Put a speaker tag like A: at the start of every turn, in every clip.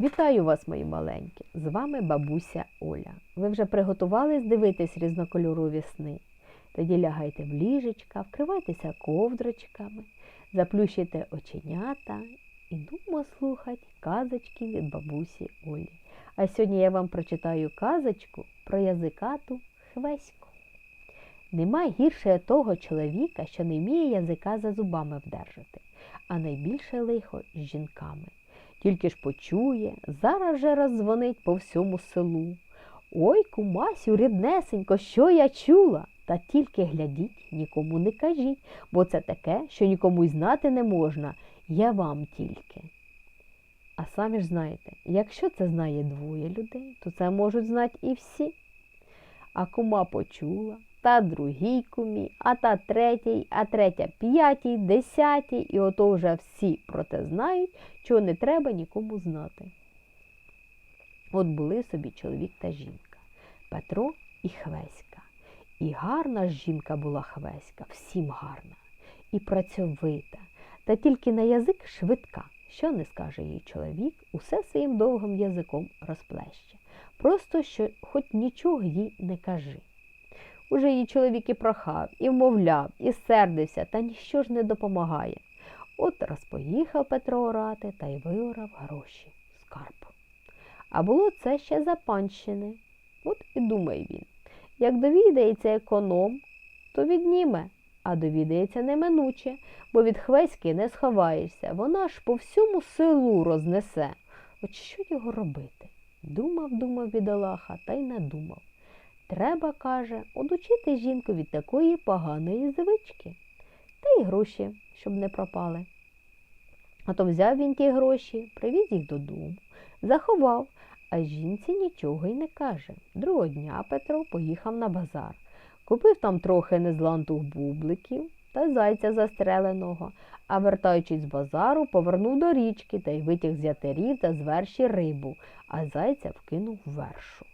A: Вітаю вас, мої маленькі! З вами бабуся Оля. Ви вже приготувались дивитись різнокольорові сни? Тоді лягайте в ліжечка, вкривайтеся ковдрочками, заплющуйте оченята і думо слухать казочки від бабусі Олі. А сьогодні я вам прочитаю казочку про язикату хвеську. Нема гірше того чоловіка, що не вміє язика за зубами вдержати, а найбільше лихо з жінками. Тільки ж почує, зараз же роздзвонить по всьому селу. Ой, кумасю, ріднесенько, що я чула? Та тільки глядіть, нікому не кажіть, бо це таке, що нікому й знати не можна, я вам тільки. А самі ж знаєте, якщо це знає двоє людей, то це можуть знати і всі. А кума почула, та другій кумі, а та третій, а третя п'ятій, десятій, і ото вже всі про те знають, чого не треба нікому знати. От були собі чоловік та жінка, Петро і Хвеська. І гарна ж жінка була Хвеська, всім гарна, і працьовита, та тільки на язик швидка. Що не скаже їй чоловік, усе своїм довгим язиком розплеще. Просто що хоч нічого їй не кажи. Уже її чоловік і прохав, і вмовляв, і сердився, та ніщо ж не допомагає. От раз поїхав Петро орати та й виорав гроші, скарб. А було це ще за панщини. От і думає він. Як довідається економ, то відніме, а довідається неминуче, бо від хвеськи не сховаєшся, вона ж по всьому селу рознесе. От що його робити? Думав, думав бідолаха, та й надумав. Треба, каже, одучити жінку від такої поганої звички, та й гроші, щоб не пропали. А то взяв він ті гроші, привіз їх додому, заховав, а жінці нічого й не каже. Другого дня Петро поїхав на базар, купив там трохи незлантух бубликів та зайця застреленого, а вертаючись з базару, повернув до річки та й витяг з ятерів та з верші рибу, а зайця вкинув вершу.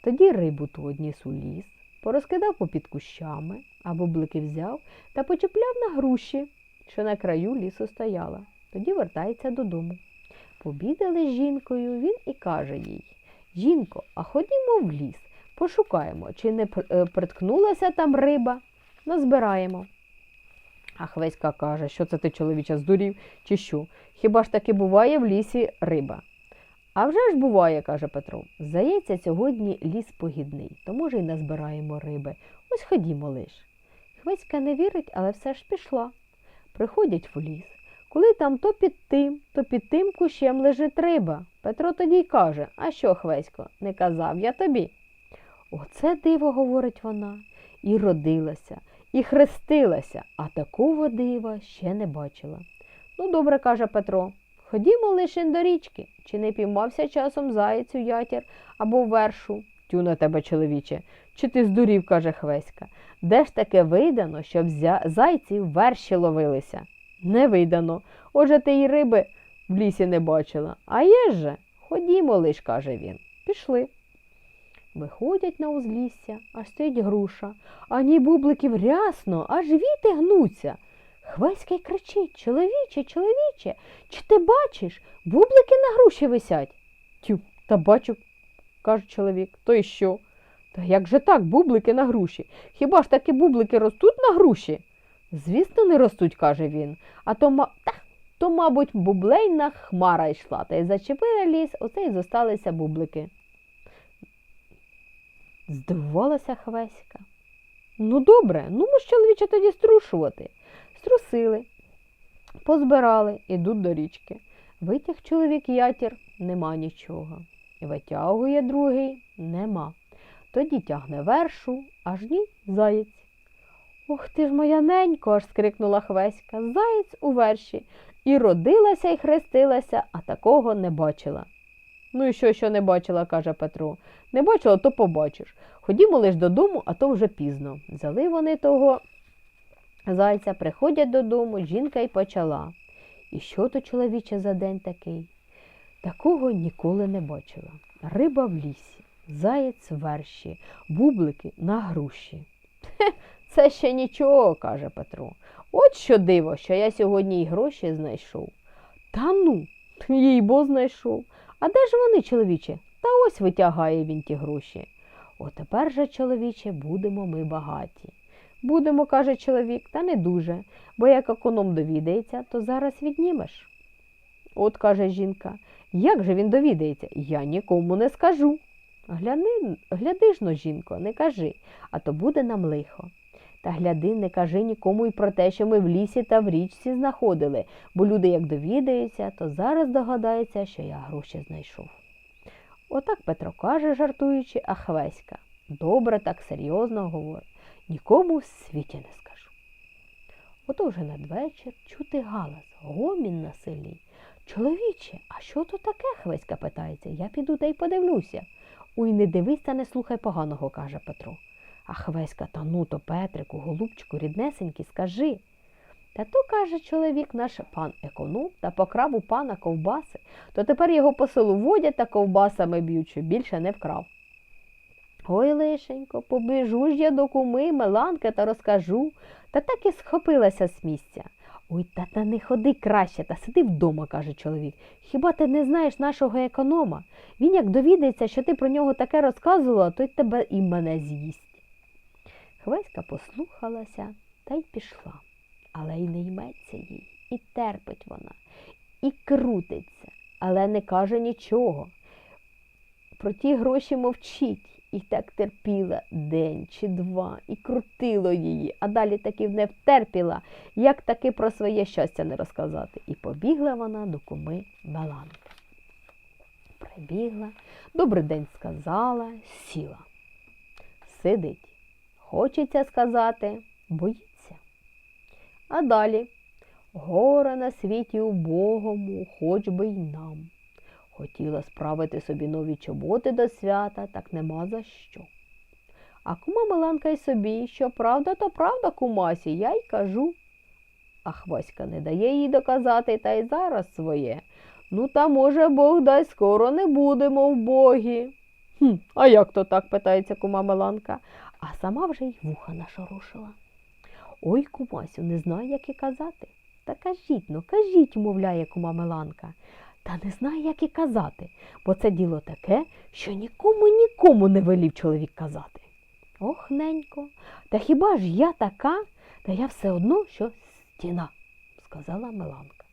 A: Тоді рибу ту одніс у ліс, порозкидав попід кущами, а бублики взяв та почепляв на груші, що на краю лісу стояла. Тоді вертається додому. Побідали з жінкою, він і каже їй Жінко, а ходімо в ліс, пошукаємо, чи не е, приткнулася там риба, назбираємо. А Хвеська каже, що це ти, чоловіча, здурів, чи що? Хіба ж таки буває в лісі риба? А вже ж буває, каже Петро. Здається, сьогодні ліс погідний, то може й назбираємо риби. Ось ходімо лиш. Хвеська не вірить, але все ж пішла. Приходять в ліс. Коли там то під тим, то під тим кущем лежить риба. Петро тоді й каже: А що, Хвесько, не казав я тобі? Оце диво, говорить вона, і родилася, і хрестилася, а такого дива ще не бачила. Ну, добре, каже Петро, ходімо лише до річки, чи не піймався часом заєць у ятір або вершу. Тю на тебе, чоловіче, чи ти здурів, каже Хвеська. Де ж таке видано, щоб зайці верші ловилися? Не видано. Отже, ти й риби в лісі не бачила. А є же, ходімо лиш, каже він. Пішли. Виходять на узлісся, аж стоїть груша, а ні бубликів рясно, аж віти гнуться. Хвеська й кричить Чоловіче, чоловіче, чи ти бачиш? Бублики на груші висять. Тю, та бачу, каже чоловік, то й що? Та як же так, бублики на груші? Хіба ж таки бублики ростуть на груші? Звісно, не ростуть, каже він. А то, та, то мабуть, бублейна хмара йшла, та й зачепила ліс, оце й зосталися бублики. Здивувалася Хвеська. Ну, добре, ну ми ж чоловіче тоді струшувати. Струсили, позбирали, ідуть до річки. Витяг чоловік ятір, нема нічого. Витягує другий, нема. Тоді тягне вершу, аж ні заєць. Ох ти ж моя ненько, аж скрикнула Хвеська. Заєць у верші. І родилася, і хрестилася, а такого не бачила. Ну і що, що не бачила, каже Петро. Не бачила, то побачиш. Ходімо лиш додому, а то вже пізно. Взяли вони того зайця, приходять додому, жінка й почала. І що то, чоловіче, за день такий? Такого ніколи не бачила. Риба в лісі, заєць верші, бублики на груші. Це ще нічого, каже Петро. От що диво, що я сьогодні й гроші знайшов. Та ну, їй бо знайшов. А де ж вони, чоловіче? Та ось витягає він ті гроші. О, тепер же, чоловіче, будемо ми багаті. Будемо, каже чоловік, та не дуже, бо як економ довідається, то зараз віднімеш. От каже жінка, як же він довідається? Я нікому не скажу. Гляни, гляди ж но, жінко, не кажи, а то буде нам лихо. Та гляди, не кажи нікому й про те, що ми в лісі та в річці знаходили, бо люди, як довідаються, то зараз догадаються, що я гроші знайшов. Отак Петро каже, жартуючи, а Хвеська. Добре, так серйозно говорить. Нікому в світі не скажу. Ото вже надвечір чути галас, гомін на селі. Чоловіче, а що то таке? Хвеська питається. Я піду та й подивлюся. Ой, не дивись та не слухай поганого, каже Петро. А Хвеська, та ну то Петрику, голубчику, ріднесенький, скажи. Та то, каже чоловік, наш пан економ та покрав у пана ковбаси, то тепер його по селу водять та ковбасами б'ють, що більше не вкрав. Ой, лишенько, побіжу ж я до куми, Меланки та розкажу, та так і схопилася з місця. Ой, та та не ходи краще, та сиди вдома, каже чоловік. Хіба ти не знаєш нашого економа? Він як довідається, що ти про нього таке розказувала, то й тебе і мене з'їсть. Хвеська послухалася та й пішла, але й не йметься їй, і терпить вона, і крутиться, але не каже нічого. Про ті гроші мовчить. І так терпіла день чи два, і крутило її, а далі таки не втерпіла, як таки про своє щастя не розказати. І побігла вона до куми Меланки. Прибігла, добрий день сказала, сіла. Сидить. Хочеться сказати, боїться. А далі горе на світі убогому, хоч би й нам. Хотіла справити собі нові чоботи до свята, так нема за що. А кума Миланка й собі, що правда, то правда, кумасі, я й кажу. А Хваська не дає їй доказати та й зараз своє. Ну, та, може, Бог дай скоро не будемо в богі. «Хм, А як то так? питається кума Миланка, а сама вже й вуха нашорушила. Ой, кумасю, не знаю, як і казати. Та кажіть ну, кажіть, умовляє кума Миланка. Та не знаю, як і казати, бо це діло таке, що нікому нікому не велів чоловік казати. Ох, ненько, та хіба ж я така, та я все одно, що стіна, сказала Миланка.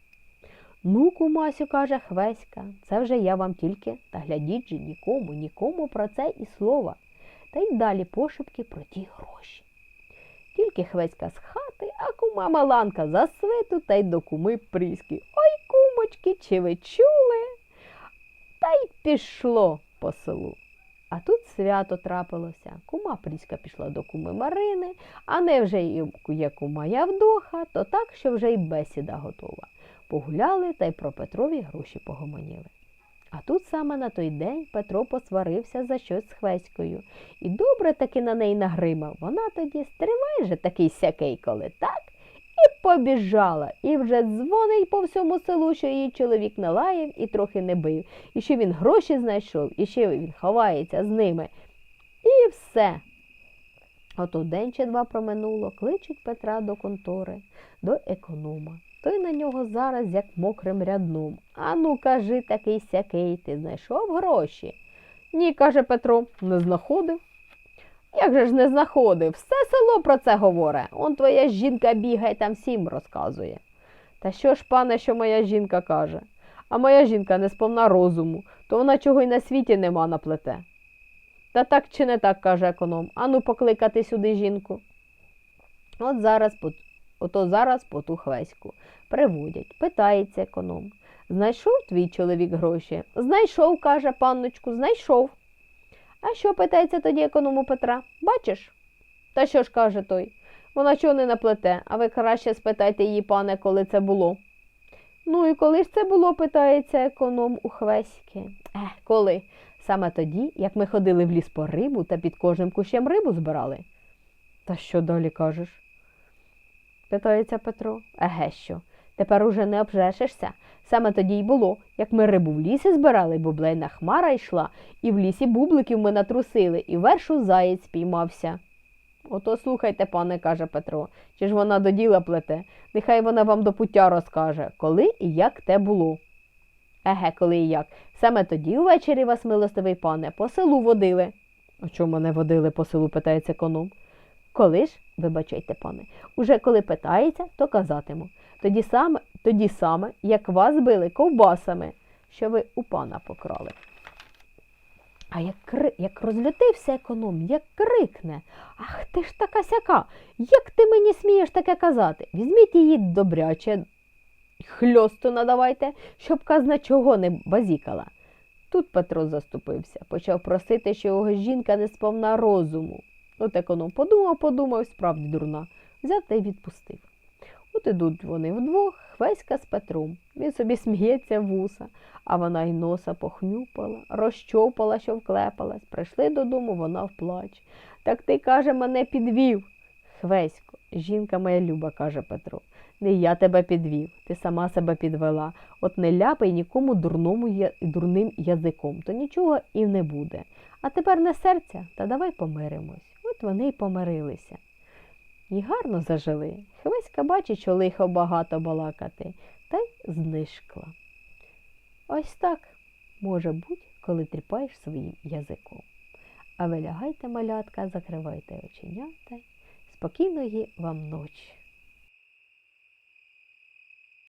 A: Ну, кумасю, каже Хвеська, це вже я вам тільки, та глядіть же нікому, нікому про це і слова, та й далі пошепки про ті гроші. Тільки Хвеська з хати, а кума Маланка за свиту та й до куми Пріськи. Ой, кумочки, чи ви чули? Та й пішло по селу. А тут свято трапилося. Кума Пріська пішла до куми Марини, а не вже є кума Явдоха, то так, що вже й бесіда готова. Погуляли та й про Петрові гроші погомоніли. А тут саме на той день Петро посварився за щось з Хвеською. І добре таки на неї нагримав. Вона тоді стривай же такий сякий, коли так, і побіжала, і вже дзвонить по всьому селу, що її чоловік налаяв і трохи не бив, і що він гроші знайшов, і ще він ховається з ними. І все. Ото день чи два проминуло, кличуть Петра до контори, до економа. Той на нього зараз, як мокрим рядном. Ану, кажи такий сякий, ти знайшов гроші? Ні, каже Петро, не знаходив. Як же ж не знаходив? Все село про це говорить. Он твоя жінка бігає там всім розказує. Та що ж, пане, що моя жінка каже? А моя жінка не сповна розуму, то вона чого й на світі нема наплете. Та так чи не так, каже економ. Ану покликати сюди жінку. От зараз ото зараз по ту хвеську. Приводять, питається економ. Знайшов твій чоловік гроші? Знайшов, каже панночку, знайшов. А що питається тоді економу Петра? Бачиш? Та що ж каже той? Вона чого не наплете, а ви краще спитайте її, пане, коли це було. Ну і коли ж це було, питається економ у Хвеськи. Ех, коли? Саме тоді, як ми ходили в ліс по рибу та під кожним кущем рибу збирали. Та що далі кажеш? питається Петро. Еге що? Тепер уже не обжешешся. Саме тоді й було, як ми рибу в лісі збирали, бублейна хмара йшла, і в лісі бубликів ми натрусили, і вершу заєць піймався. Ото слухайте, пане, каже Петро, чи ж вона до діла плете, нехай вона вам до пуття розкаже, коли і як те було. Еге, коли і як. Саме тоді увечері вас, милостивий пане, по селу водили. А чому мене водили по селу, питається економ. Коли ж, вибачайте, пане, уже коли питається, то казатиму. Тоді саме, тоді саме, як вас били ковбасами, що ви у пана покрали. А як, кри... як розлютився економ, як крикне. Ах ти ж така сяка, як ти мені смієш таке казати? Візьміть її добряче, хльосту надавайте, щоб казна чого не базікала. Тут Петро заступився, почав просити, що його жінка не сповна розуму. От економ подумав, подумав, справді дурна, взяв та й відпустив. От ідуть вони вдвох, Хвеська з Петром. Він собі сміється вуса, а вона й носа похнюпала, розчопала, що вклепалась. Прийшли додому, вона в плач. Так ти, каже, мене підвів. Хвесько, жінка моя люба, каже Петро. Не я тебе підвів, ти сама себе підвела. От не ляпай нікому дурному я... дурним язиком, то нічого і не буде. А тепер не серця, та давай помиримось. От вони й помирилися. І гарно зажили. Хвеська бачить, що лихо багато балакати, та й знишкла. Ось так може бути, коли тріпаєш своїм язиком. А ви лягайте, малятка, закривайте оченята. Спокійної вам ночі.